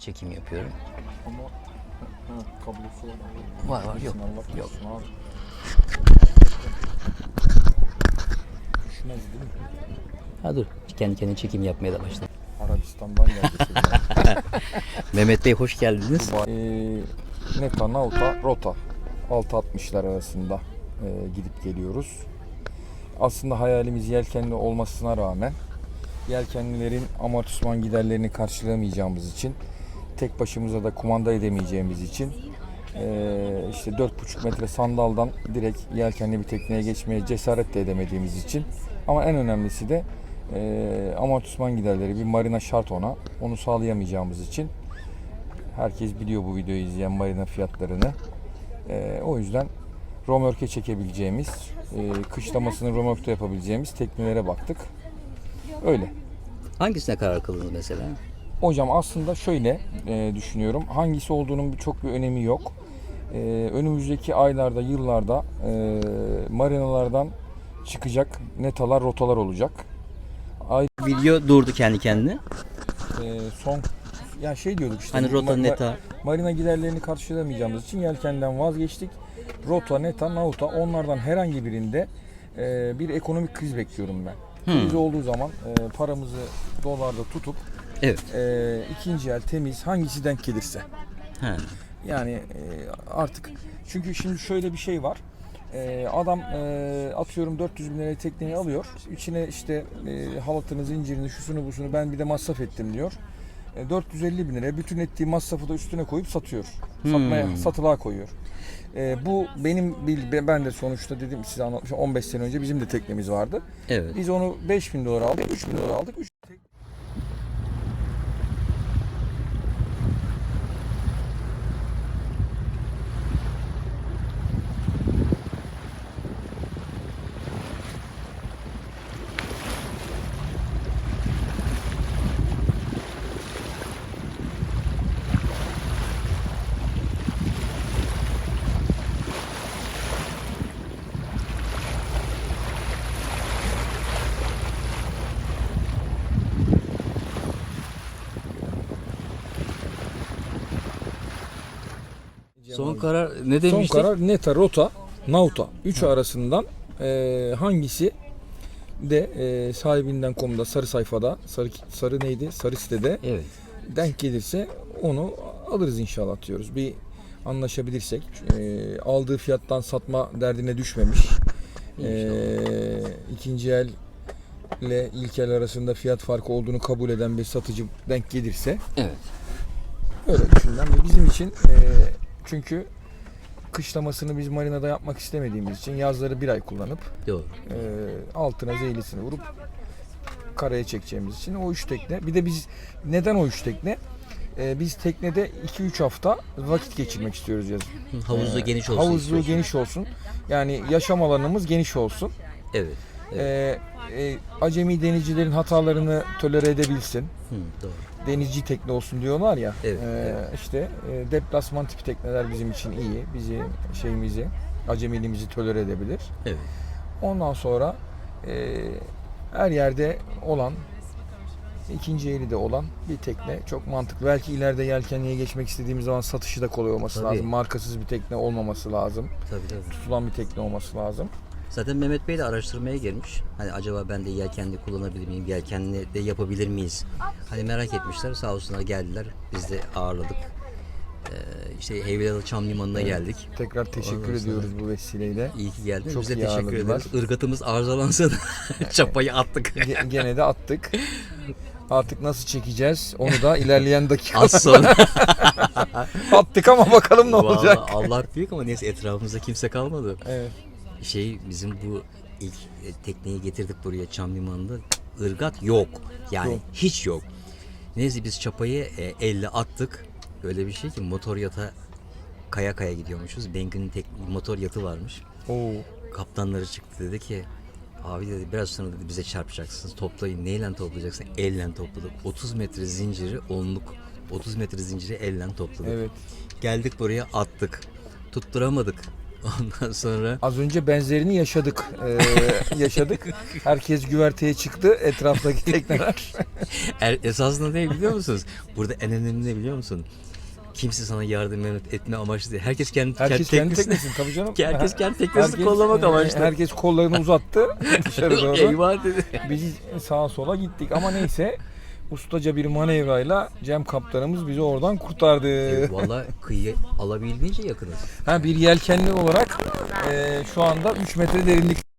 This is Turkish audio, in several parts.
çekim yapıyorum. Ama ha, kablosu Var var. var yok. Allah Yok. korusun abi. Düşmez değil mi? Ha dur kendi kendine çekim yapmaya da başladı. Arabistan'dan geldi. Mehmet Bey hoş geldiniz. Eee Neta, Nauta, Rota 6.60'lar arasında eee, gidip geliyoruz. Aslında hayalimiz yelkenli olmasına rağmen yelkenlilerin amortisman giderlerini karşılayamayacağımız için tek başımıza da kumanda edemeyeceğimiz için eee, işte 4,5 metre sandaldan direkt yelkenli bir tekneye geçmeye cesaret de edemediğimiz için ama en önemlisi de eee amortisman giderleri bir marina şart ona onu sağlayamayacağımız için Herkes biliyor bu videoyu izleyen marina fiyatlarını. Ee, o yüzden romörke çekebileceğimiz, e, kışlamasını romörkte yapabileceğimiz teknelere baktık. Öyle. Hangisine karar kıldınız mesela? Hocam aslında şöyle e, düşünüyorum. Hangisi olduğunun çok bir önemi yok. E, önümüzdeki aylarda, yıllarda e, marinalardan çıkacak netalar, rotalar olacak. Ay, Video durdu kendi kendine. e, son ya şey diyorduk işte. Hani rota ma- ma- neta. Marina giderlerini karşılayamayacağımız için yelkenden vazgeçtik. Rota, Neta, Nauta onlardan herhangi birinde e, bir ekonomik kriz bekliyorum ben. Kriz olduğu zaman e, paramızı dolarda tutup Evet. e, ikinci el temiz hangisi denk gelirse. Ha. Yani e, artık çünkü şimdi şöyle bir şey var. E, adam e, atıyorum 400 bin liraya tekneyi alıyor. İçine işte e, halatını, zincirini, şusunu, busunu ben bir de masraf ettim diyor. E, 450 bin liraya bütün ettiği masrafı da üstüne koyup satıyor. Satmaya, Hmm. satılığa koyuyor. E, bu benim bil- ben de sonuçta dedim size anlatmışım 15 sene önce bizim de teknemiz vardı. Evet. Biz onu 5 bin dolara aldık, 3 bin dolara aldık. 3 Son karar ne Son demiştik? karar Neta, Rota, Nauta. Üçü arasından e, hangisi de e, sahibinden komda sarı sayfada, sarı, sarı neydi? Sarı sitede Evet. denk gelirse onu alırız inşallah diyoruz. Bir anlaşabilirsek. E, aldığı fiyattan satma derdine düşmemiş. E, ikinci el ile ilk el arasında fiyat farkı olduğunu kabul eden bir satıcı denk gelirse Evet. Öyle düşünülen ve bizim için e, çünkü kışlamasını biz marinada yapmak istemediğimiz için yazları bir ay kullanıp Doğru. e, altına zeylisini vurup karaya çekeceğimiz için o üç tekne. Bir de biz neden o üç tekne? E, biz teknede 2-3 hafta vakit geçirmek istiyoruz yazın. Havuzlu E, geniş olsun. Havuzlu istiyorsun. geniş olsun. Yani yaşam alanımız geniş olsun. Evet. E, e, acemi denizcilerin hatalarını tolere edebilsin. Hı, doğru. denizci tekne olsun diyorlar ya. Evet, Ee, evet. işte e, deplasman tipi tekneler bizim için iyi. Bizi şeyimizi, acemiliğimizi tolere edebilir. Evet. Ondan sonra e, her yerde olan ikinci eli de olan bir tekne çok mantıklı. Belki ileride yelkenliğe geçmek istediğimiz zaman satışı da kolay olması Tabii. lazım. Markasız bir tekne olmaması lazım. Tabii tabii. Tutulan bir tekne olması lazım. Zaten Mehmet Bey de araştırmaya girmiş. Hani acaba ben de yelkenli kullanabilir miyim? Yelkenli de yapabilir miyiz? Hani merak etmişler. Sağ olsunlar geldiler. Biz de ağırladık. Ee, işte Heybeliada Çam Limanı'na geldik. Tekrar teşekkür Ondan sonra- ediyoruz bu vesileyle. İyi ki geldiniz. Çok Biz de iyi teşekkür ağırladılar. ederiz. Irgatımız arızalansın. Çapayı attık. Ge- Gene de attık. Artık nasıl çekeceğiz onu da ilerleyen dakika Az sonra. attık ama bakalım ne olacak. Vallahi Allah büyük ama neyse etrafımızda kimse kalmadı. Evet. Şey bizim bu ilk e, tekneyi getirdik buraya Çam Limanı'nda. Irgat yok. Yani Yok. hiç yok. Neyse biz çapayı e, elle attık. Öyle bir şey ki motor yata kaya kaya gidiyormuşuz. Bengü'nün tek motor yatı varmış. Oo. Kaptanları çıktı dedi ki abi dedi biraz sonra dedi bize çarpacaksınız. Toplayın. Neyle toplayacaksın? Elle topladık. 30 metre zinciri onluk. 30 metre zinciri elle topladık. Evet. Geldik buraya attık. Tutturamadık. Ondan sonra Az önce benzerini yaşadık. Ee, yaşadık. Herkes güverteye çıktı. Etraftaki tekneler. er, esasında ne biliyor musunuz? Burada en önemli ne biliyor musun? Kimse sana yardım etme amaçlı değil. Herkes kendi, Herkes kendi teknesini, teknesini tabii canım. herkes kendi teknesini Herkes, kollamak amaçlı. Herkes kollarını uzattı dışarı doğru. Eyvah dedi. Biz sağa sola gittik ama neyse ustaca bir manevrayla Cem kaptanımız bizi oradan kurtardı. Evet, Valla kıyıya alabildiğince yakınız. Ha bir yelkenli olarak e, şu anda 3 metre derinlik.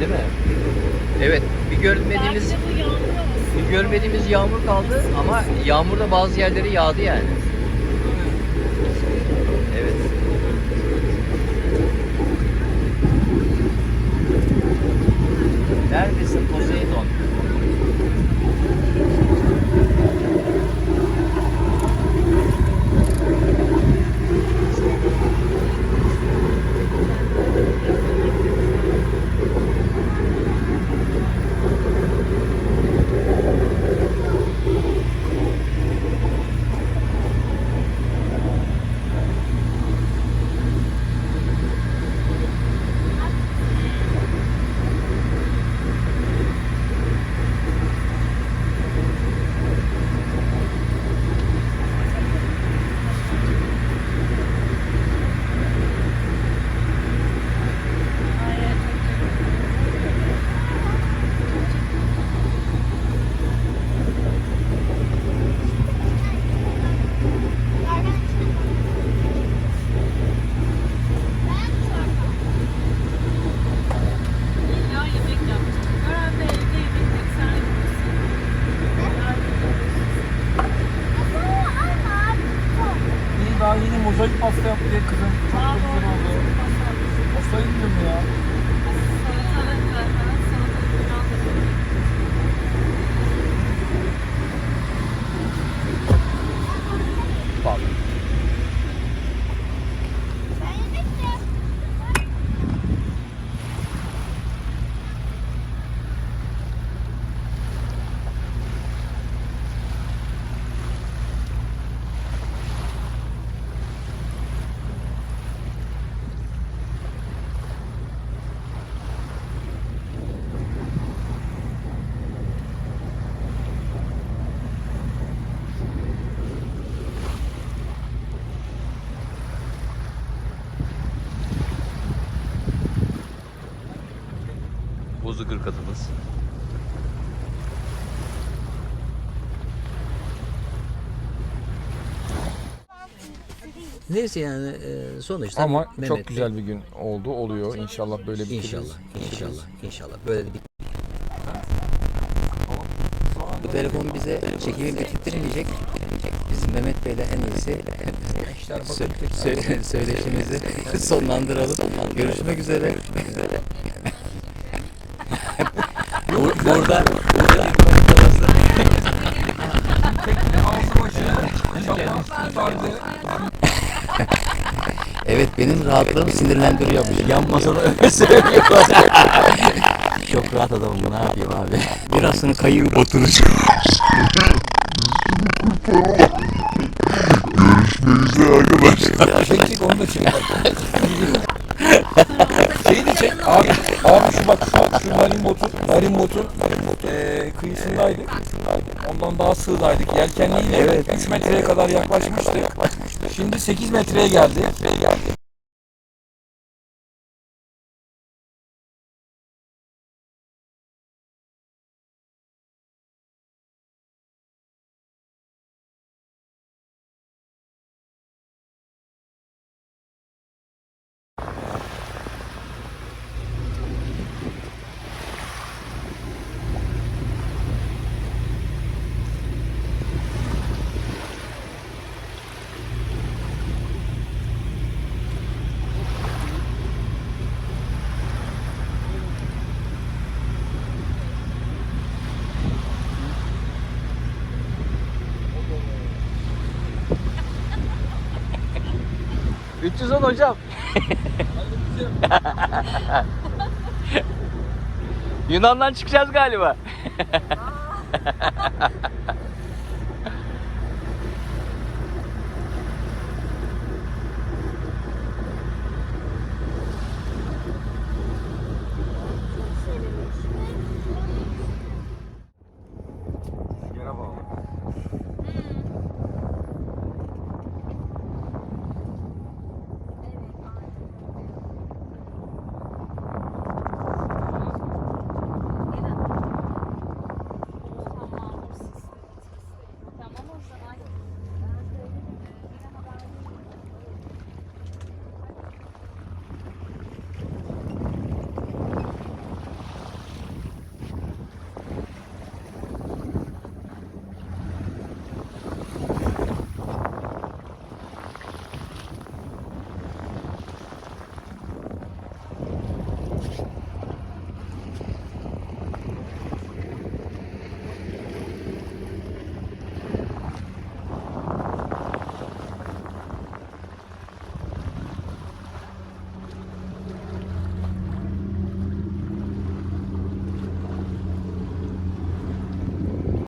Değil mi? Evet. Bir görmediğimiz bir görmediğimiz yağmur kaldı ama yağmur da bazı yerleri yağdı yani. Evet. Neredesin Poseidon? Bozukır katımız. Neyse yani e, sonuçta Ama Mehmet çok güzel bir gün oldu, oluyor. İnşallah böyle bitiririz. İnşallah, inşallah, inşallah. Böyle bir bu telefon bize çekimi bitirmeyecek. Biz Mehmet Bey'le en iyisi sö- söyleşimizi sonlandıralım. Görüşmek üzere. Bu- burada burada bir tutardı. Evet benim rahatlığım sinirlendiriyor beni. Yan masada öyle söylüyorlar. Çok rahat adamım ne yapayım abi. Birazını kayıp oturacağım. Ya çek çek onu da çek. Şeyi de çek. Abi, abi şu bak şu, şu marin botu, marin botu, marin botu eee kıyısındaydık. Ondan daha sığdaydık. Yelkenliyle evet. 3 metreye kadar yaklaşmıştık. Şimdi 8 metreye geldi. Geldi. hocam. Yunan'dan çıkacağız galiba.